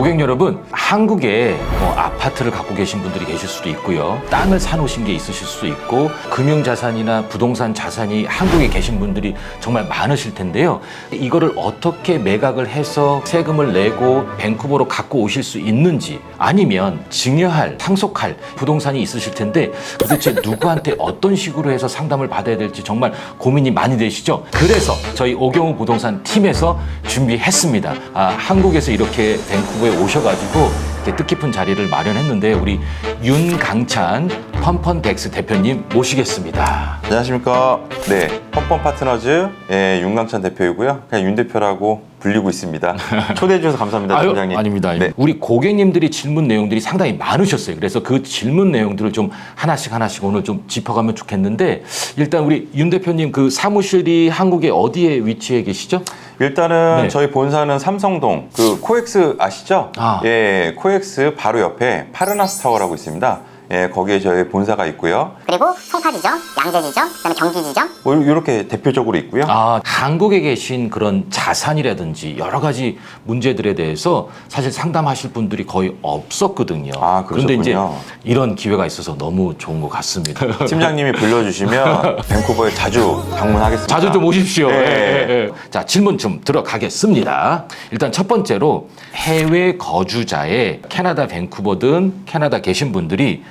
고객 여러분, 한국에 뭐 아파트를 갖고 계신 분들이 계실 수도 있고요. 땅을 사놓으신 게 있으실 수도 있고, 금융자산이나 부동산 자산이 한국에 계신 분들이 정말 많으실 텐데요. 이거를 어떻게 매각을 해서 세금을 내고 밴쿠버로 갖고 오실 수 있는지, 아니면 증여할, 상속할 부동산이 있으실 텐데, 도대체 누구한테 어떤 식으로 해서 상담을 받아야 될지 정말 고민이 많이 되시죠? 그래서 저희 오경우 부동산 팀에서 준비했습니다. 아, 한국에서 이렇게 밴쿠버에 오셔가지고 뜻깊은 자리를 마련했는데 우리 윤강찬 펀펀덱스 대표님 모시겠습니다. 안녕하십니까. 네. 펌펌 파트너즈 예, 윤강찬 대표이고요. 그냥 윤 대표라고 불리고 있습니다. 초대해 주셔서 감사합니다, 아유, 팀장님. 아닙니다. 네. 우리 고객님들이 질문 내용들이 상당히 많으셨어요. 그래서 그 질문 내용들을 좀 하나씩 하나씩 오늘 좀 짚어가면 좋겠는데 일단 우리 윤 대표님 그 사무실이 한국에 어디에 위치해 계시죠? 일단은 네. 저희 본사는 삼성동 그 코엑스 아시죠? 아. 예, 코엑스 바로 옆에 파르나스 타워라고 있습니다. 예, 거기에 저희 본사가 있고요. 그리고 송파 지점, 양재 지점, 그다음에 경기 지점, 뭐 이렇게 대표적으로 있고요. 아, 한국에 계신 그런 자산이라든지 여러 가지 문제들에 대해서 사실 상담하실 분들이 거의 없었거든요. 아, 그런데 이제 그러셨군요. 이런 기회가 있어서 너무 좋은 것 같습니다. 팀장님이 불러주시면 밴쿠버에 자주 방문하겠습니다. 자주 좀 오십시오. 네. 예, 예, 예. 자, 질문 좀 들어가겠습니다. 일단 첫 번째로 해외 거주자의 캐나다 밴쿠버든 캐나다 계신 분들이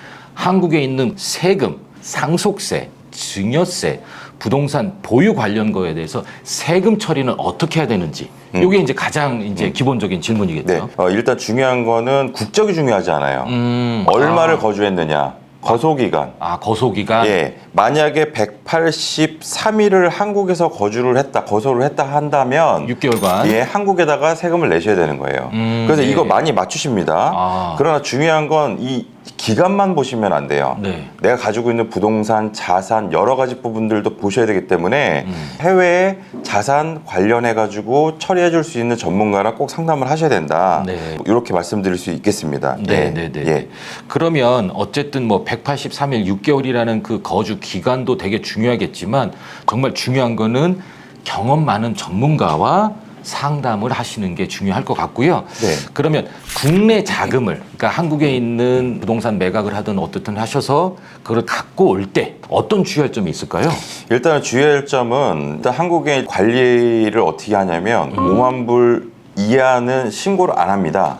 한국에 있는 세금, 상속세, 증여세, 부동산 보유 관련 거에 대해서 세금 처리는 어떻게 해야 되는지 이게 이제 가장 이제 기본적인 질문이겠죠. 음. 네. 어, 일단 중요한 거는 국적이 중요하지 않아요. 음, 얼마를 아, 거주했느냐, 거소기간. 아, 거소기가 예, 만약에 183일을 한국에서 거주를 했다, 거소를 했다 한다면 6개월간 예, 한국에다가 세금을 내셔야 되는 거예요. 음, 그래서 예. 이거 많이 맞추십니다. 아. 그러나 중요한 건 이 기간만 보시면 안 돼요. 네. 내가 가지고 있는 부동산, 자산 여러 가지 부분들도 보셔야 되기 때문에 음. 해외에 자산 관련해 가지고 처리해 줄 수 있는 전문가랑 꼭 상담을 하셔야 된다. 네. 이렇게 말씀드릴 수 있겠습니다. 네, 네, 네. 예. 그러면 어쨌든 뭐 183일 6개월이라는 그 거주 기간도 되게 중요하겠지만 정말 중요한 거는 경험 많은 전문가와 상담을 하시는 게 중요할 것 같고요. 네. 그러면 국내 자금을 그러니까 한국에 있는 부동산 매각을 하든 어떻든 하셔서 그걸 갖고 올 때 어떤 주의할 점이 있을까요? 일단 주의할 점은 일단 한국의 관리를 어떻게 하냐면 5만 불 이하는 신고를 안 합니다.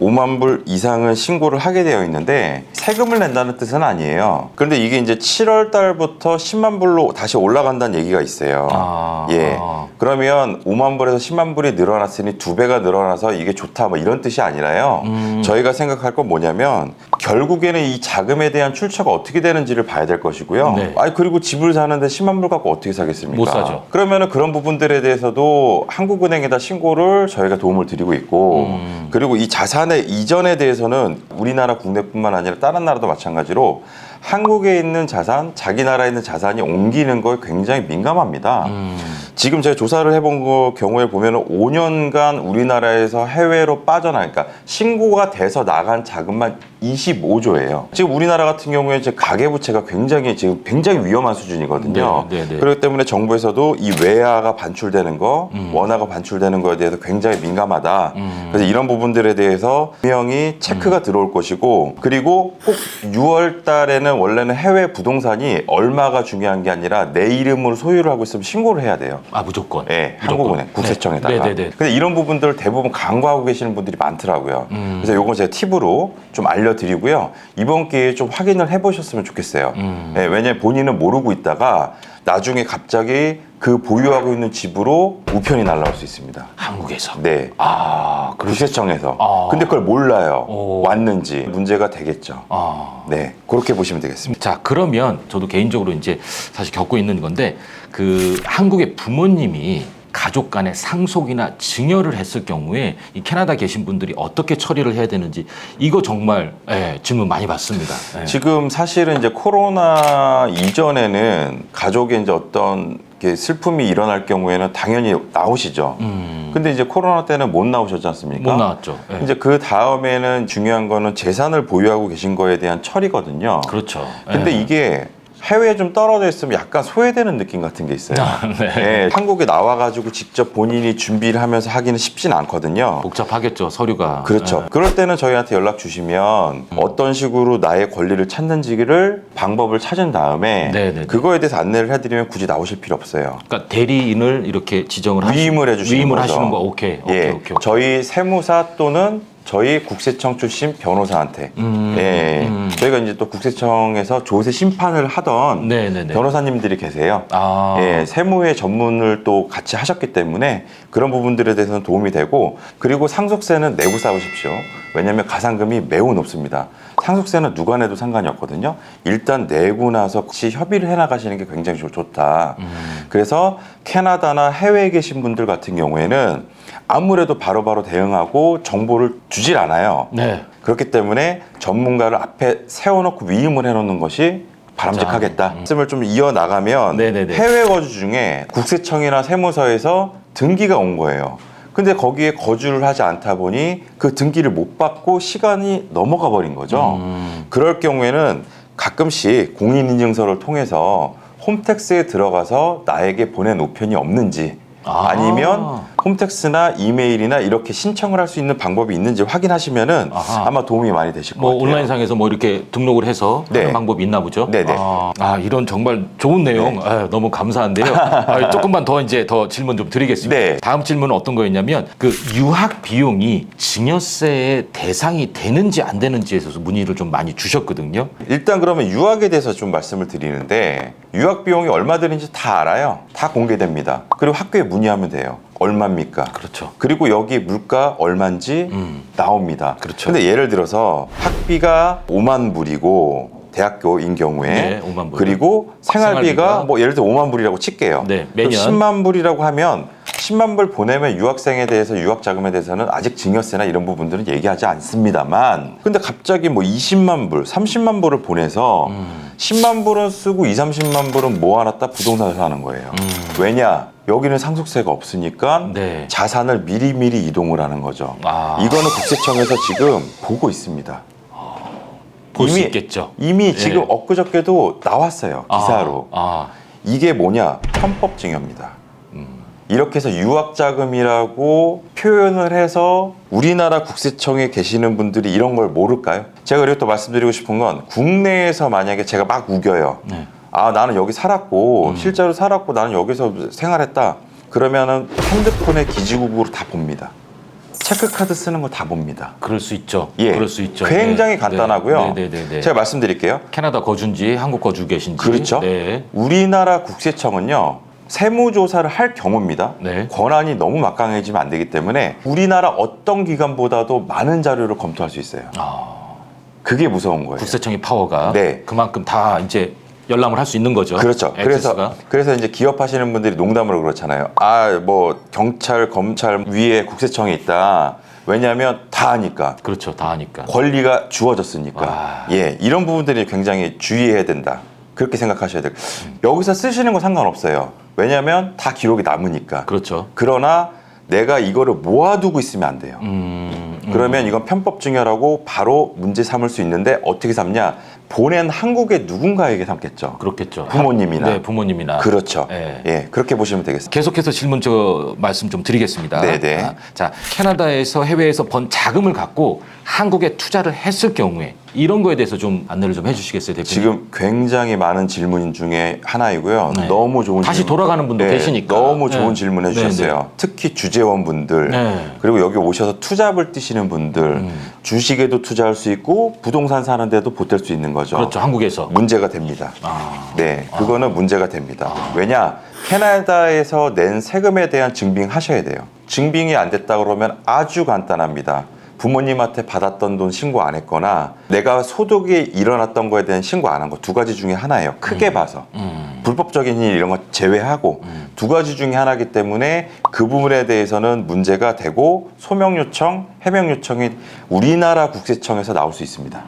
5만 불 이상은 신고를 하게 되어 있는데 세금을 낸다는 뜻은 아니에요. 그런데 이게 이제 7월 달부터 10만 불로 다시 올라간다는 얘기가 있어요. 아, 예. 아. 그러면 5만 불에서 10만 불이 늘어났으니 두 배가 늘어나서 이게 좋다 뭐 이런 뜻이 아니라요. 음. 저희가 생각할 건 뭐냐면 결국에는 이 자금에 대한 출처가 어떻게 되는지를 봐야 될 것이고요. 네. 아니 그리고 집을 사는데 10만 불 갖고 어떻게 사겠습니까? 못 사죠. 그러면은 그런 부분들에 대해서도 한국은행에다 신고를 저희가 도움을 드리고 있고 음. 그리고 이 자산 의 이전에 대해서는 우리나라 국내뿐만 아니라 다른 나라도 마찬가지로 한국에 있는 자산, 자기 나라에 있는 자산이 옮기는 거에 굉장히 민감합니다. 음. 지금 제가 조사를 해본 거 경우에 보면은 5년간 우리나라에서 해외로 빠져나, 그러니까 신고가 돼서 나간 자금만 25조예요. 지금 우리나라 같은 경우에 이제 가계부채가 굉장히 지금 굉장히 위험한 수준이거든요. 네, 네, 네. 그렇기 때문에 정부에서도 이 외화가 반출되는 거, 음. 원화가 반출되는 거에 대해서 굉장히 민감하다. 음. 그래서 이런 부분들에 대해서 분명히 체크가 들어올 것이고, 그리고 꼭 6월 달에는 원래는 해외 부동산이 얼마가 중요한 게 아니라 내 이름으로 소유를 하고 있으면 신고를 해야 돼요. 아 무조건. 네, 무조건. 한국은행, 국세청에다가. 네, 네, 네. 근데 이런 부분들을 대부분 간과하고 계시는 분들이 많더라고요. 음. 그래서 요건 제가 팁으로 좀 알려드리고요. 이번 기회에 좀 확인을 해보셨으면 좋겠어요. 음. 네, 왜냐면 본인은 모르고 있다가 나중에 갑자기 그 보유하고 있는 집으로 우편이 날라올 수 있습니다. 한국에서. 네. 아, 그럴 수 국세청에서. 아. 근데 그걸 몰라요. 오. 왔는지 문제가 되겠죠. 아. 네, 그렇게 보시면 되겠습니다. 자, 그러면 저도 개인적으로 이제 사실 겪고 있는 건데 그 한국의 부모님이 가족 간의 상속이나 증여를 했을 경우에 이 캐나다 계신 분들이 어떻게 처리를 해야 되는지 이거 정말 예, 질문 많이 받습니다. 예. 지금 사실은 이제 코로나 이전에는 가족의 이제 어떤 이렇게 슬픔이 일어날 경우에는 당연히 나오시죠. 음, 근데 이제 코로나 때는 못 나오셨지 않습니까? 못 나왔죠. 예. 이제 그 다음에는 중요한 거는 재산을 보유하고 계신 거에 대한 처리거든요. 그렇죠. 근데 예. 이게 해외에 좀 떨어져 있으면 약간 소외되는 느낌 같은 게 있어요. 네. 예, 한국에 나와가지고 직접 본인이 준비를 하면서 하기는 쉽진 않거든요. 복잡하겠죠 서류가. 그렇죠. 네. 그럴 때는 저희한테 연락 주시면 어떤 식으로 나의 권리를 찾는지를 방법을 찾은 다음에 네네네. 그거에 대해서 안내를 해드리면 굳이 나오실 필요 없어요. 그러니까 대리인을 이렇게 지정을 하시- 위임을 해주시는 위임을 거죠. 하시는 거 오케이 오케이 예, 오케이. 오케이. 저희 세무사 또는 저희 국세청 출신 변호사한테 음, 예, 음. 저희가 이제 또 국세청에서 조세 심판을 하던 네네네. 변호사님들이 계세요. 아. 예, 세무의 전문을 또 같이 하셨기 때문에 그런 부분들에 대해서는 도움이 되고 그리고 상속세는 내고 싸우십시오. 왜냐하면 가산금이 매우 높습니다. 상속세는 누가 내도 상관이 없거든요. 일단 내고 나서 같이 협의를 해나가시는 게 굉장히 좋- 좋다. 음. 그래서 캐나다나 해외에 계신 분들 같은 경우에는 아무래도 바로 바로 대응하고 정보를 주질 않아요. 네. 그렇기 때문에 전문가를 앞에 세워놓고 위임을 해놓는 것이 바람직하겠다. 말씀을 좀 이어 나가면 네네네. 해외 거주 중에 국세청이나 세무서에서 등기가 온 거예요. 근데 거기에 거주를 하지 않다 보니 그 등기를 못 받고 시간이 넘어가 버린 거죠. 음. 그럴 경우에는 가끔씩 공인인증서를 통해서 홈택스에 들어가서 나에게 보낸 우편이 없는지 아. 아니면 홈택스나 이메일이나 이렇게 신청을 할 수 있는 방법이 있는지 확인하시면은 아하. 아마 도움이 많이 되실 것 뭐 같아요. 온라인상에서 뭐 이렇게 등록을 해서 네. 하는 방법이 있나 보죠? 네네. 아, 아, 이런 정말 좋은 내용 네. 아유, 너무 감사한데요. 아, 조금만 더 이제 더 질문 좀 드리겠습니다. 네. 다음 질문은 어떤 거였냐면 그 유학 비용이 증여세의 대상이 되는지 안 되는지에 있어서 문의를 좀 많이 주셨거든요. 일단 그러면 유학에 대해서 좀 말씀을 드리는데 유학 비용이 얼마 드는지 다 알아요. 다 공개됩니다. 그리고 학교에 문의하면 돼요. 얼마입니까? 그렇죠. 그리고 여기 물가 얼마인지 음. 나옵니다. 그렇죠. 근데 예를 들어서 학비가 5만 불이고 대학교인 경우에 네, 5만 불. 그리고 생활비가, 생활비가 뭐 예를 들어 5만 불이라고 칠게요. 네, 매년. 10만 불이라고 하면 10만 불 보내면 유학생에 대해서 유학 자금에 대해서는 아직 증여세나 이런 부분들은 얘기하지 않습니다만 근데 갑자기 뭐 20만 불, 30만 불을 보내서 음. 10만 불은 쓰고 2, 30만 불은 모아놨다 부동산을 사는 거예요. 왜냐? 여기는 상속세가 없으니까 음. 네. 자산을 미리미리 이동을 하는 거죠. 아. 이거는 국세청에서 지금 보고 있습니다. 볼수 이미- 있겠죠. 이미 네. 지금 엊그저께도 나왔어요. 기사로. 아, 이게 뭐냐? 편법 증여입니다. 음. 이렇게 해서 유학 자금이라고 표현을 해서 우리나라 국세청에 계시는 분들이 이런 걸 모를까요? 제가 그리고 또 말씀드리고 싶은 건 국내에서 만약에 제가 막 우겨요. 네. 아 나는 여기 살았고 음. 실제로 살았고 나는 여기서 생활했다. 그러면은 핸드폰의 기지국으로 다 봅니다. 체크카드 쓰는 거 다 봅니다. 그럴 수 있죠. 예, 그럴 수 있죠. 굉장히 네. 간단하고요. 네, 네, 네, 네. 제가 말씀드릴게요. 캐나다 거주인지 한국 거주 계신지. 그렇죠. 네. 우리나라 국세청은요 세무조사를 할 경우입니다. 네. 권한이 너무 막강해지면 안 되기 때문에 우리나라 어떤 기관보다도 많은 자료를 검토할 수 있어요. 아, 그게 무서운 거예요. 국세청의 파워가 네. 그만큼 다 이제 열람을 할 수 있는 거죠. 그렇죠. 액세스가. 그래서 그래서 이제 기업하시는 분들이 농담으로 그렇잖아요. 아 뭐 경찰 검찰 위에 국세청이 있다. 왜냐하면 다 아니까 그렇죠. 다 하니까. 권리가 주어졌으니까. 아. 예, 이런 부분들이 굉장히 주의해야 된다. 그렇게 생각하셔야 돼요. 여기서 쓰시는 건 상관없어요. 왜냐하면 다 기록이 남으니까. 그렇죠. 그러나 내가 이거를 모아두고 있으면 안 돼요. 음, 음. 그러면 이건 편법 증여라고 바로 문제 삼을 수 있는데 어떻게 삼냐? 보낸 한국의 누군가에게 삼겠죠. 그렇겠죠. 부모님이나. 네, 부모님이나. 그렇죠. 네. 예, 그렇게 보시면 되겠습니다. 계속해서 질문 저 말씀 좀 드리겠습니다. 네네. 아, 자, 캐나다에서 해외에서 번 자금을 갖고 한국에 투자를 했을 경우에 이런 거에 대해서 좀 안내를 좀 해주시겠어요, 대표님? 지금 굉장히 많은 질문 중에 하나이고요. 네. 너무 좋은 다시 질문. 돌아가는 분도 계시니까. 너무 좋은 네. 질문 해주셨어요. 네, 특히 주재원 분들 네. 그리고 여기 오셔서 투잡을 뛰시는 분들 음. 주식에도 투자할 수 있고 부동산 사는데도 보탤 수 있는 거 죠. 그렇죠. 한국에서. 문제가 됩니다. 아, 네, 그거는 문제가 됩니다. 왜냐? 캐나다에서 낸 세금에 대한 증빙하셔야 돼요. 증빙이 안 됐다 그러면 아주 간단합니다. 부모님한테 받았던 돈 신고 안 했거나 내가 소득이 일어났던 거에 대한 신고 안 한 거 두 가지 중에 하나예요. 크게 봐서. 음. 불법적인 일 이런 거 제외하고 두 가지 중에 하나이기 때문에 그 부분에 대해서는 문제가 되고 소명 요청, 해명 요청이 우리나라 국세청에서 나올 수 있습니다.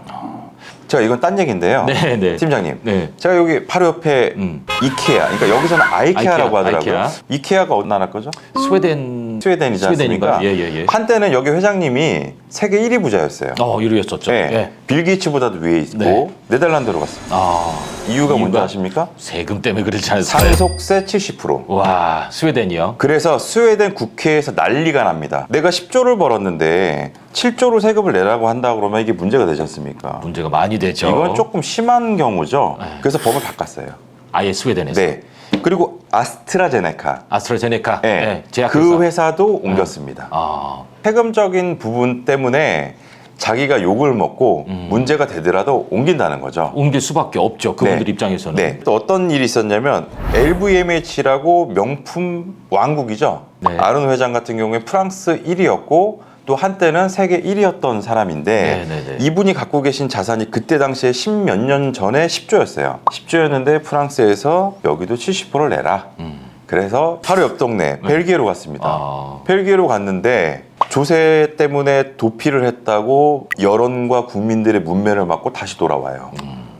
제가 이건 딴 얘기인데요. 네, 네. 팀장님. 네. 제가 여기 바로 옆에 음. 이케아, 그러니까 여기서는 아이케아라고 아이케아, 하더라고요. 아이케아. 이케아. 가 어느 나라 거죠? 스웨덴 스웨덴이지 않습니까? 스웨덴인가요? 예, 예, 예. 한때는 여기 회장님이 세계 1위 부자였어요. 어, 이루었었죠. 네. 예. 빌 게이츠보다도 위에 있고 네. 네덜란드로 갔습니다. 아, 이유가 뭔지 이유가? 아십니까? 세금 때문에 그렇지 않을까요? 상속세 70%. 와, 스웨덴이요. 그래서 스웨덴 국회에서 난리가 납니다. 내가 10조를 벌었는데 7조를 세금을 내라고 한다 그러면 이게 문제가 되지 않습니까? 문제가 많이 되죠. 이건 조금 심한 경우죠. 네. 그래서 법을 바꿨어요. 아예 스웨덴에서. 네. 그리고 아스트라제네카. 아스트라제네카. 네. 네, 제약회사. 그 회사도 옮겼습니다. 아, 세금적인 부분 때문에 자기가 욕을 먹고 음. 문제가 되더라도 옮긴다는 거죠. 옮길 수밖에 없죠. 그분들 네. 입장에서는. 네. 또 어떤 일이 있었냐면 LVMH라고 명품 왕국이죠. 네. 아른 회장 같은 경우에 프랑스 1위였고 또 한때는 세계 1위였던 사람인데 네, 네, 네. 이분이 갖고 계신 자산이 그때 당시에 10몇 년 전에 10조였어요. 10조였는데 프랑스에서 여기도 70%를 내라. 음. 그래서 바로 옆 동네 벨기에로 갔습니다. 아, 벨기에로 갔는데 조세 때문에 도피를 했다고 여론과 국민들의 문매를 맞고 다시 돌아와요.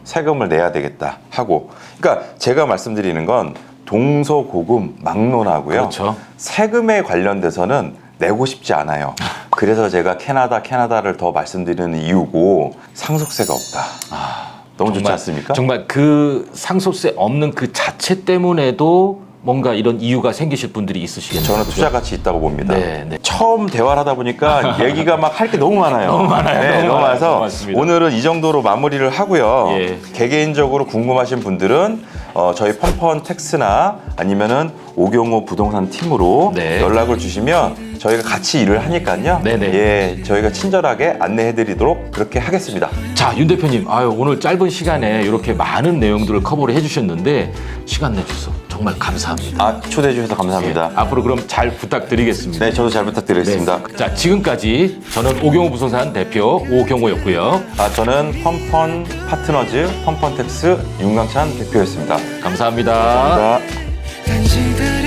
세금을 내야 되겠다 하고. 그러니까 제가 말씀드리는 건 동서고금 막론하고요. 그렇죠. 세금에 관련돼서는 내고 싶지 않아요. 그래서 제가 캐나다, 캐나다를 더 말씀드리는 이유고 상속세가 없다. 너무 좋지 않습니까? 정말 그 상속세 없는 그 자체 때문에도 뭔가 이런 이유가 생기실 분들이 있으시겠네요. 저는 투자 가치 있다고 봅니다. 네, 네. 처음 대화를 하다 보니까 얘기가 막 할 게 너무 많아요. 너무 많아요. 네, 너무 너무 많아요. 많아서 맞습니다. 오늘은 이 정도로 마무리를 하고요. 예. 개개인적으로 궁금하신 분들은 어, 저희 펀펀 텍스나 아니면은 오경호 부동산 팀으로 네. 연락을 주시면 저희가 같이 일을 하니까요. 네네. 예, 저희가 친절하게 안내해드리도록 그렇게 하겠습니다. 자, 윤 대표님, 아유, 오늘 짧은 시간에 이렇게 많은 내용들을 커버를 해주셨는데 시간 내주셔서 정말 감사합니다. 아, 초대해 주셔서 감사합니다. 예, 앞으로 그럼 잘 부탁드리겠습니다. 네, 저도 잘 부탁드리겠습니다. 네. 자, 지금까지 저는 오경호 부동산 대표 오경호였고요. 아, 저는 펀펀 파트너즈 펀펀텍스 윤강찬 대표였습니다. 감사합니다. 감사합니다.